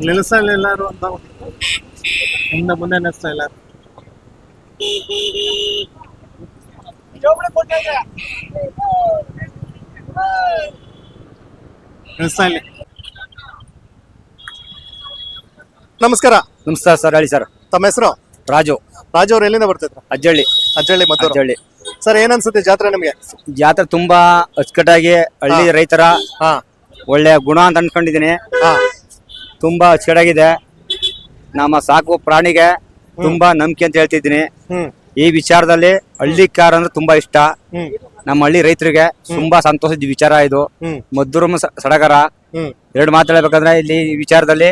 ನಿಲ್ಸಲ್ಲ ಎಲ್ಲಾರು ಅಂತ ಮುಂದೆ ಮುಂದೆ ನೆನೆಸ್ತಾ ಇಲ್ಲ ನಮಸ್ಕಾರ. ನಮಸ್ಕಾರ ಸರ್ ಹೇಳಿ ಸರ್. ತಮ್ಮ ಹೆಸರು? ರಾಜು. ರಾಜು ಅವ್ರು ಎಲ್ಲಿಂದ ಬರ್ತಿದ್ರು ಅಜ್ಜಳ್ಳಿ. ಅಜ್ಜಳ್ಳಿ ಮತ್ತು ಅಜ್ಜಳ್ಳಿ. ಸರ್ ಏನನ್ಸುತ್ತೆ ಅನ್ಸುತ್ತೆ ಜಾತ್ರೆ ನಿಮ್ಗೆ? ಜಾತ್ರೆ ತುಂಬಾ ಅಚ್ಚುಕಟ್ಟಾಗಿ ಹಳ್ಳಿ ರೈತರ ಹಾ. ಒಳ್ಳೆ ಗುಣ ಅಂತ ಅನ್ಕೊಂಡಿದೀನಿ ಹಾ. ತುಂಬಾ ಚೆನ್ನಾಗಿದೆ ನಮ್ಮ ಸಾಕು ಪ್ರಾಣಿಗೆ ತುಂಬಾ ನಂಬಿಕೆ ಅಂತ ಹೇಳ್ತಿದ್ದೀನಿ. ಈ ವಿಚಾರದಲ್ಲಿ ಹಳ್ಳಿ ಕಾರ್ ಅಂದ್ರೆ ತುಂಬಾ ಇಷ್ಟ. ನಮ್ಮ ಹಳ್ಳಿ ರೈತರಿಗೆ ತುಂಬಾ ಸಂತೋಷದ ವಿಚಾರ ಇದು. ಮದ್ದೂರು ಸಡಗರ. ಎರಡು ಮಾತಾಡ್ಬೇಕಂದ್ರೆ ಇಲ್ಲಿ ಈ ವಿಚಾರದಲ್ಲಿ.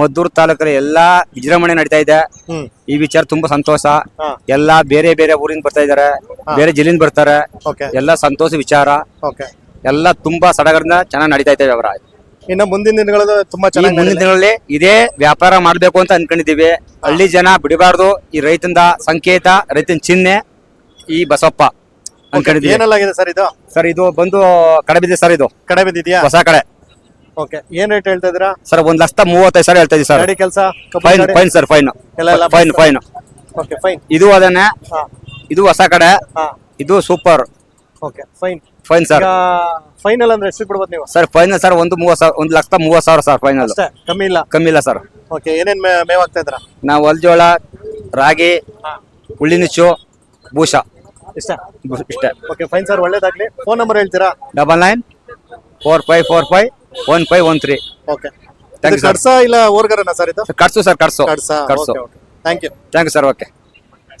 ಮದ್ದೂರು ತಾಲೂಕಲ್ಲಿ ಎಲ್ಲಾ ವಿಜೃಂಭಣೆ ನಡೀತಾ ಇದೆ. ಈ ವಿಚಾರ ತುಂಬಾ ಸಂತೋಷ. ಎಲ್ಲಾ ಬೇರೆ ಬೇರೆ ಊರಿಂದ ಬರ್ತಾ ಇದಾರೆ. ಬೇರೆ ಜಿಲ್ಲೆಯಿಂದ ಬರ್ತಾರೆ. ಎಲ್ಲ ಸಂತೋಷ ವಿಚಾರ. ಎಲ್ಲ ತುಂಬಾ ಸಡಗರದಿಂದ ಚೆನ್ನಾಗಿ ನಡೀತಾ ಇದೆ ವ್ಯವಹಾರ. ಇನ್ನು ಮುಂದಿನ ದಿನಗಳಲ್ಲಿ ತುಂಬಾ ಈ ಚೆನ್ನಾಗಿ ಮುಂದಿನ ದಿನಗಳಲ್ಲಿ ಇದೇ ವ್ಯಾಪಾರ ಮಾಡಬೇಕು ಅಂತ ಅನ್ಕೊಂಡಿದೀವಿ ಹಳ್ಳಿ ಜನ ಬಿಡಬಾರ್ದು. ಈ ರೈತಂದ ಸಂಕೇತ ರೈತನ ಚಿಹ್ನೆ ಈ ಬಸಪ್ಪ ಅನ್ಕೊಂಡಿದ್ದೀವಿ. ಏನಲ್ಲಾಗಿದೆ ಸರ್ ಇದು? ಸರ್ ಇದು ಬಂದು ಕಡೆ ಬಿದ್ದಿದೆ ಸರ್ ಇದು. ಕಡೆ ಬಿದ್ದಿದ್ಯಾ? ಹೊಸ ಕಡೆ. ಓಕೆ ಏನ್ ರೇಟ್ ಹೇಳ್ತಾ ಇದ್ರ ಸರ್ ಒಂದ್ ಲಕ್ಷ ಮೂವತ್ತೈದು ಸಾವಿರ ಹೇಳ್ತಾ ಇದೀವಿ ಸರ್. ಗಾಡಿ ಕೆಲಸ? Fine fine sir fine. ಎಲ್ಲ ಎಲ್ಲ ಫೈನ್ ಫೈನ್. ಓಕೆ ಫೈನ್ ಇದು ಅದನ್ನೇ. ಹಾ. ಇದು ಹೊಸ ಕಡೆ. ಹಾ. ಇದು super. Okay fine fine sir ಈಗ ಫೈನಲ್ ಅಂದ್ರೆ ಎಷ್ಟು ಬಿಡ್ಬೋದು ನೀವು? ಸರ್ ಫೈನಲ್ ಸರ್ ಒಂದು ಮೂವತ್ ಸಾವಿರ ಒಂದು ಲಕ್ಷ ಮೂವತ್ ಸಾವಿರ ಸರ್ ಫೈನಲ್ ಅಷ್ಟೇ ಕಮ್ಮಿ ಇಲ್ಲ? ಕಮ್ಮಿ ಇಲ್ಲ ಸರ್ ಓಕೆ ಏನೇನ್ ಮೇ- ಮೇವ್ ಆಗ್ತಾ ಇದ್ರ ನಾವು ಹೊಲ್ಜೋಳ ರಾಗಿ ಉಳ್ಳಿನುಚ್ಚು ಭೂಷ ಇಷ್ಟ? ಬು- ಇಷ್ಟೇ. ಓಕೆ ಫೈನ್ ಸರ್ ಒಳ್ಳೇದಾಗ್ಲಿ. ಫೋನ್ ನಂಬರ್ ಹೇಳ್ತೀರಾ? Double nine four five four five one five one three okay Thank you, sir. ಕಡ್ಸ ಇಲ್ಲ ಓರ್ಗರನ ಸರ್ ಇದು? ಕಟ್ಸು ಸರ್ ಕಟ್ಸು ಕಡ್ಸ? ಕಟ್ಸು thank you thank you sir okay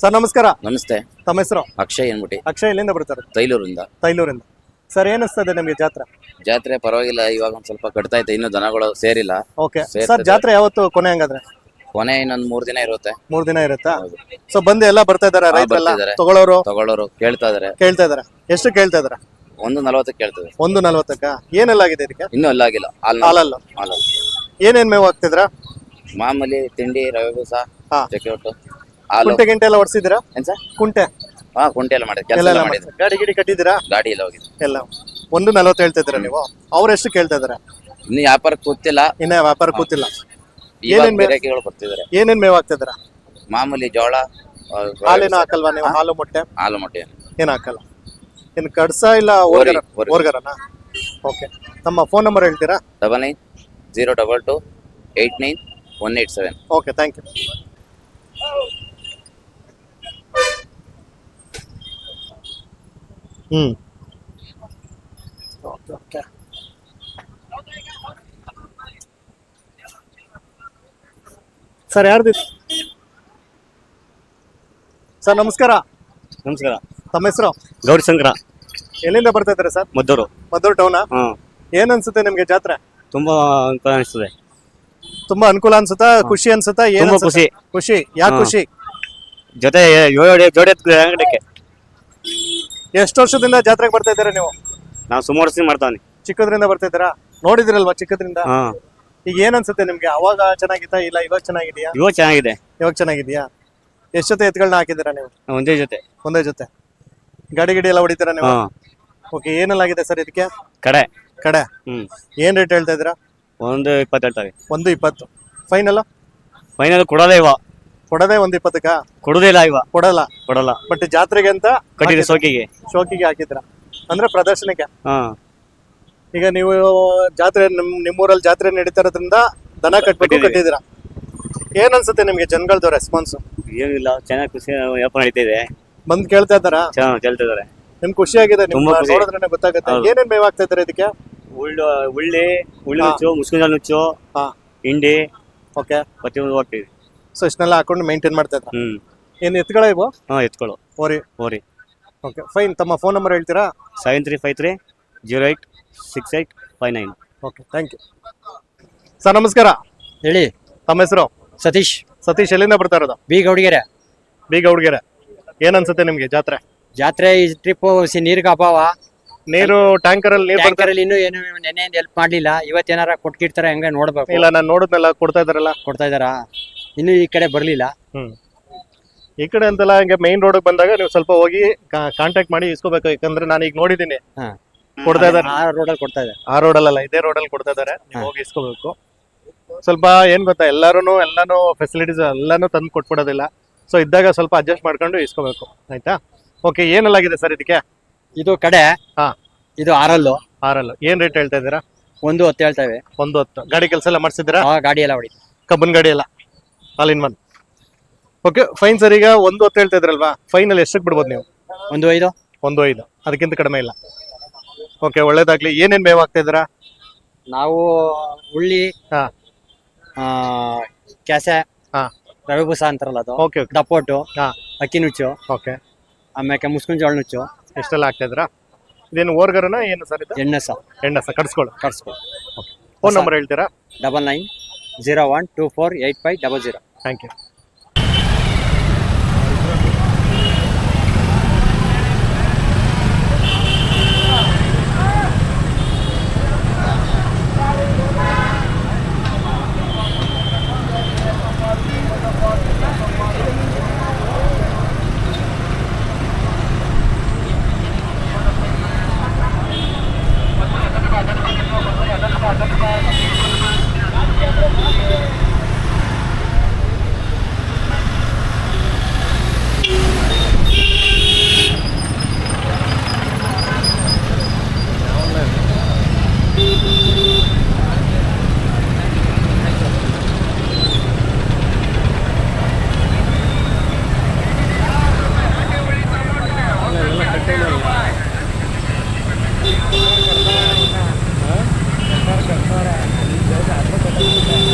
sir ನಮಸ್ಕಾರ. ನಮಸ್ತೆ. ತಮ್ಮ ಹೆಸರು? ಅಕ್ಷಯ್ ಅನ್ಬಿಟ್ಟು ಅಕ್ಷಯ್ ಎಲ್ಲಿಂದ ಬರ್ತಾರೆ? ತೈಲೂರಿಂದ. ತೈಲೂರಿಂದ. ಸರ್ ಏನಿಸ್ತದೆ ನಿಮಗೆ ಜಾತ್ರೆ? ಜಾತ್ರೆ ಪರವಾಗಿಲ್ಲ ಇವಾಗ ಒಂದ್ ಸ್ವಲ್ಪ ಕಟ್ತಾ ಐತೆ ಇನ್ನು ದನಗಳು ಸೇರಿಲ್ಲ. ಓಕೆ. ಸೇರ್ತದೆ. ಸರ್ ಜಾತ್ರೆ ಯಾವತ್ತು ಕೊನೆ ಹಂಗಾದ್ರೆ? ಕೊನೆ ಇನ್ನೊಂದ್ ಮೂರ್ ದಿನ ಇರುತ್ತೆ. ಮೂರ್ ದಿನ ಇರುತ್ತಾ. ಸೊ ಬಂದು ಎಲ್ಲ ಬರ್ತಾ ಇದಾರೆ ಹಾ, ರೈತರೆಲ್ಲ? ಬರ್ತಿದಾರೆ. ತಗೊಳ್ಳೋರು? ತಗೊಳ್ಳೋರು ಕೇಳ್ತಾ ಇದಾರೆ. ಕೇಳ್ತಾ ಇದಾರೆ. ಎಷ್ಟು ಕೇಳ್ತಾ ಇದಾರೆ? ಒಂದು ನಲವತ್ತಕ್ಕೆ ಕೇಳ್ತದೆ ಒಂದು ನಲ್ವತ್ತಕ್ಕ? ಏನೆಲ್ಲ ಆಗಿದೆ ಇದಕ್ಕೆ? ಇನ್ನೂ ಎಲ್ಲ ಆಗಿಲ್ಲ. ಹಾಲ್ ಹಾಲಲ್ಲ. ಹಾಲು ಏನೇನ್ ಮೇವು ಹಾಕ್ತಿದ್ರ? ಮಾಮೂಲಿ ತಿಂಡಿ ರವೆ ಬೂಸ ಹಾ. ಚಕ್ಕೆ ಒಟ್ಟು ಹಾಲು. ಕುಂಟೆ ಗಿಂಟೆ ಎಲ್ಲ ಹೊಡ್ಸಿದಿರಾ ಏನ್ ಸರ್? ಕುಂಟೆ. ಹಾ ಕುಂಟೆ ಎಲ್ಲ ಮಾಡಿದ್ ಕೆಲಸ ಎಲ್ಲ ಮಾಡಿದ್ರು. ಗಾಡಿ ಗಿಡಿ ಕಟ್ಟಿದ್ದೀರಾ? ಗಾಡಿ ಎಲ್ಲ ಹೋಗಿದ್ರು ಎಲ್ಲ ಒಂದು ನಲ್ವತ್ತು ಹೇಳ್ತಾ ಇದ್ದೀರಾ ನೀವು? ಅವ್ರು ಎಷ್ಟು ಕೇಳ್ತಾ ಇದಾರೆ ಇನ್ನು ವ್ಯಾಪಾರ ಕೂತಿಲ್ಲ. ಇನ್ನ ವ್ಯಾಪಾರ ಕೂತಿಲ್ಲ. ಇವಾಗ ಏನೇನ್ ಬೇ- ಗಿರಾಕಿಗಳು ಏನೇನ್ ಮೇವು ಹಾಕ್ತಿದ್ದೀರಾ ಮಾಮೂಲಿ ಜೋಳ ಆ, ಹಾಲೇನು ಹಾಕಲ್ವಾ ನೀವು? ಹಾಲು ಮೊಟ್ಟೆ? ಹಾಲು ಮೊಟ್ಟೆ. ಏನ್ ಹಾಕಲ್ಲ? ಇನ್ ಕಡ್ಸ ಇಲ್ಲ ಓರಿ, ಓರ್ಗರ ಓರಿ. ಓರ್ಗರನ ಓಕೆ ತಮ್ಮ ಫೋನ್ ನಂಬರ್ ಹೇಳ್ತೀರಾ? Double nine zero double two eight nine one eight seven okay thank you hmm. Okay okay sir ಯಾರ್ದು ಸರ್ ನಮಸ್ಕಾರ. ನಮಸ್ಕಾರ. ತಮ್ಮ ಹೆಸರು? ಗೌರಿಶಂಕರ ಎಲ್ಲಿಂದ ಬರ್ತಾ ಇದ್ದಾರೆ ಸರ್? ಮದ್ದೂರು. ಮದ್ದೂರು ಟೌನಾ ಏನ್ ಅನ್ಸುತ್ತೆ ನಿಮ್ಗೆ ಜಾತ್ರೆ? ತುಂಬಾ ಅಂತ ಅನಿಸ್ತದೆ ತುಂಬಾ ಅನುಕೂಲ ಅನ್ಸುತ್ತಾ? ಖುಷಿ ಅನ್ಸುತ್ತಾ? ಏನ್ ತುಂಬಾ ಅನ್ಸುತ್ತೆ? ಖುಷಿ. ಯಾಕೆ ಹಾ. ಖುಷಿ? ಜೊತೆ ಜೋಡಿ ಜೋಡಿ ಅಂಗಡಿಗೆ ಎಷ್ಟು ವರ್ಷದಿಂದ ಜಾತ್ರೆಗೆ ಬರ್ತಾ ಇದ್ದೀರಾ ನೀವು? ನಾವು ಸುಮಾರು ವರ್ಷ ಮಾಡ್ತಾವನಿ ಚಿಕ್ಕದ್ರಿಂದ ಬರ್ತಾ ಇದ್ದೀರಾ? ನೋಡಿದಿರಲ್ವಾ ಚಿಕ್ಕದ್ರಿಂದ? ಹಾ. ಈಗ ಏನ್ ಅನ್ಸುತ್ತೆ ನಿಮ್ಗೆ? ಅವಾಗ ಚೆನ್ನಾಗಿತ್ತಾ ಇಲ್ಲ ಇವಾಗ ಚೆನ್ನಾಗಿದ್ಯಾ? ಇವಾಗ ಚೆನ್ನಾಗಿದೆ. ಇವಾಗ ಚೆನ್ನಾಗಿದ್ಯಾ? ಎಷ್ಟು ಜೊತೆ ಎತ್ಗಳನ್ನ ಹಾಕಿದ್ದೀರಾ ನೀವು? ಒಂದೇ ಜೊತೆ. ಒಂದೇ ಜೊತೆ. ಗಾಡಿ ಗಿಡಿ ಎಲ್ಲ ಹೊಡಿತೀರಾ ನೀವು? ಹಾ. ಓಕೆ ಏನೆಲ್ಲ ಆಗಿದೆ ಸರ್ ಇದಕ್ಕೆ? ಕಡೆ. ಕಡೆ. ಹ್ಮ್. ಏನ್ ರೇಟ್ ಹೇಳ್ತಾ ಇದ್ದೀರಾ? ಒಂದು ಇಪ್ಪತ್ತು ಹೇಳ್ತಾರೆ ಒಂದು ಇಪ್ಪತ್ತು. ಫೈನಲ್ ಫೈನಲ್ ಕೊಡೋದೇ ಇವ ಕೊಡದೆ ಒಂದ್ ಇಪ್ಪತ್ತಕ್ಕ? ಕೊಡುದೇ ಇಲ್ಲ ಇವ. ಕೊಡಲ್ಲ. ಕೊಡಲ್ಲ. ಬಟ್ ಜಾತ್ರೆಗೆ ಅಂತ ಕಟ್ಟಿದ್ರೆ ಸೋಕಿಗೆ. ಶೋಕಿಗೆ ಹಾಕಿದ್ರ. ಅಂದ್ರೆ ಪ್ರದರ್ಶನಕ್ಕೆ. ಹಾ. ಈಗ ನೀವು ಜಾತ್ರೆ ನಿಮ್ ನಿಮ್ಮೂರಲ್ಲಿ ಜಾತ್ರೆ ನಡೀತಾ ಇರೋದ್ರಿಂದ ದನ ಕಟ್ಬಿಟ್ಟು ಕಟ್ಟಿದ್ರ ಕಟ್ಟಿದಿರ ಏನ್ ಅನ್ಸುತ್ತೆ ನಿಮ್ಗೆ ಜನಗಳದ್ದು ರೆಸ್ಪಾನ್ಸ್ ಏನಿಲ್ಲ ಚೆನ್ನಾಗಿ ಖುಷಿ ವ್ಯಾಪಾರ ನಡೀತಾ ಇದೆ ಬಂದ್ ಕೇಳ್ತಾ ಇದ್ದಾರಾ? ಚೆನ್ನಾಗಿ ಕೇಳ್ತಿದ್ದಾರೆ ನಿಮ್ ಖುಷಿ ಆಗಿದೆ ನಿಮ್ ತುಂಬಾ ಖುಷಿ. ನೋಡಿದ್ರೆ ಗೊತ್ತಾಗುತ್ತೆ. ಹೌದು. ಏನೇನ್ ಮೇವ್ ಆಗ್ತಾ ಇದಾರೆ ಇದಕ್ಕೆ? ಉಳ್ಳು ಉಳ್ಳಿ ಉಳ್ಳಿ ಹಾ. ನುಚ್ಚು ಮುಸ್ಕಿನ ನುಚ್ಚು ಹಾ. ಹಿಂಡಿ ಓಕೆ. ಪ್ರತಿಯೊಂದು ಹೋಗ್ತೀವಿ ಸೊ ಇಷ್ಟನ್ನೆಲ್ಲ ಹಾಕೊಂಡು ಮೇಂಟೈನ್ ಮಾಡ್ತಾ ಇದ್ರ? ಹ್ಮ್. ಏನ್ ಎತ್ಗಳ ಇವು? ಹಾ ಎತ್ಕೊಳ್ಳು ಓರಿ. ಓರಿ. ಓಕೆ ಫೈನ್ ತಮ್ಮ ಫೋನ್ ನಂಬರ್ ಹೇಳ್ತೀರಾ? Seven three five three zero eight six eight five nine okay thank you sir ನಮಸ್ಕಾರ. ಹೇಳಿ. ತಮ್ಮ ಹೆಸರು? ಸತೀಶ್. ಸತೀಶ್ ಎಲ್ಲಿಂದ ಬರ್ತಾ ಇರೋದು? ಬಿ ಗೌಡಿಗೆರೆ. ಬೀಗ ಹುಡುಗಿರೆ ಏನ್ ಅನ್ಸುತ್ತೆ ನಿಮ್ಗೆ ಜಾತ್ರೆ? ಜಾತ್ರೆ ಈ ಟ್ರಿಪ್ ನೀರಿಗೆ ಅಭಾವ ನೀರು ಟ್ಯಾಂಕರ್ ಅಲ್ಲಿ ನೀರು ಬರ್ತಾ ಟ್ಯಾಂಕರ್ ಅಲ್ಲಿ ಇನ್ನೂ ಏನು ನೆನ್ನೆ ಹೆಲ್ಪ್ ಮಾಡ್ಲಿಲ್ಲ. ಇವತ್ತೇನಾರ ಕೊಟ್ಟಿರ್ತಾರೆ ಹೆಂಗ ನೋಡ್ಬೇಕು. ಇಲ್ಲ ನಾನು ನೋಡಿದ್ನಲ್ಲ ಕೊಡ್ತಾ ಇದಾರಲ್ಲ ಕೊಡ್ತಾ ಇದಾರ ಇನ್ನು ಈ ಕಡೆ ಬರ್ಲಿಲ್ಲ. ಹ್ಮ್. ಈ ಕಡೆ ಅಂತಲ್ಲ ಹಂಗೆ ಮೈನ್ ರೋಡ್ ಬಂದಾಗ ನೀವು ಸ್ವಲ್ಪ ಹೋಗಿ ಕಾಂಟ್ಯಾಕ್ಟ್ ಮಾಡಿ ಇಸ್ಕೋಬೇಕು. ಯಾಕಂದ್ರೆ ನಾನು ಈಗ ನೋಡಿದೀನಿ ಹಾ. ಕೊಡ್ತಾ ಇದ್ದಾರೆ. ಆ ರೋಡ್ ಅಲ್ಲಿ ಕೊಡ್ತಾ ಇದ್ದಾರೆ. ಆ ರೋಡಲ್ಲ ಇದೇ ರೋಡಲ್ಲಿ ಕೊಡ್ತಾ ಇದಾರೆ ನೀವು ಹೋಗಿ ಇಸ್ಕೋಬೇಕು. ಸ್ವಲ್ಪ ಏನ್ ಗೊತ್ತಾ ಎಲ್ಲಾರು ಎಲ್ಲಾನು ಫೆಸಿಲಿಟೀಸ್ ಎಲ್ಲಾನು ತಂದು ಕೊಟ್ಬಿಡೋದಿಲ್ಲ. ಸೊ ಇದ್ದಾಗ ಸ್ವಲ್ಪ ಅಡ್ಜಸ್ಟ್ ಮಾಡ್ಕೊಂಡು ಇಸ್ಕೋಬೇಕು. ಆಯ್ತಾ? ಓಕೆ ಏನಲ್ಲಾಗಿದೆ ಸರ್ ಇದಕ್ಕೆ? ಇದು ಕಡೆ ಹಾ. ಇದು ಆರಲ್ಲು. ಆರಲ್ಲು. ಏನ್ ರೇಟ್ ಹೇಳ್ತಾ ಇದ್ದೀರಾ? ಒಂದು ಹೊತ್ತು ಹೇಳ್ತೇವೆ ಒಂದು ಹೊತ್ತು. ಗಾಡಿ ಕೆಲಸ ಎಲ್ಲ ಮಾಡಿಸಿದ್ದೀರಾ? ಆ ಗಾಡಿ ಎಲ್ಲ ಹೊಡಿ ಕಬ್ಬನ್ ಗಾಡಿ ಎಲ್ಲ? All in one okay fine sir ಈಗ ಒಂದು ಹೊತ್ತು ಹೇಳ್ತಾ ಇದ್ರಲ್ವಾ? ಫೈನಲ್ ಎಷ್ಟಕ್ಕೆ ಬಿಡ್ಬೋದು ನೀವು? ಒಂದು ಐದು. ಒಂದು ಐದು. ಅದಕ್ಕಿಂತ ಕಡಿಮೆ ಇಲ್ಲ. ಓಕೆ ಒಳ್ಳೇದಾಗ್ಲಿ. ಏನೇನು ಮೇವ್ ಆಗ್ತಾ ಇದ್ದೀರಾ? ನಾವು ಹುಳ್ಳಿ ಹಾ. ಆ, ಕೆಸೆ ಹಾ. ರವೆ ಬೂಸ ಅಂತಾರಲ್ಲ ಅದು. ಓಕೆ ಓಕೆ ದಪ್ಪೊಟ್ಟು ಹಾ. ಅಕ್ಕಿ ನುಚ್ಚು ಓಕೆ ಆಮೇಲೆ ಮುಸ್ಕಿನ ಜೋಳ ನುಚ್ಚು. ಎಷ್ಟೆಲ್ಲ ಆಗ್ತಾ ಇದ್ದೀರಾ? ಇದೇನು ಓರ್ಗರನ ಏನು ಸರ್ ಇದು? ಎಣ್ಣೆ ಸರ್. ಕಟ್ಸ್ಕೊಳ್ಳು. ಓಕೆ ಫೋನ್ ನಂಬರ್ ಹೇಳ್ತೀರಾ? Double nine zero one two four eight five double zero. Thank you ก็แรงดีแ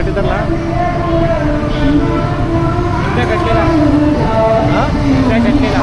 ಕಟ್ಟಿದಲ್ಲ ಕಟ್ಟಲಿಲ್ಲ ಕಟ್ಟಲಿಲ್ಲ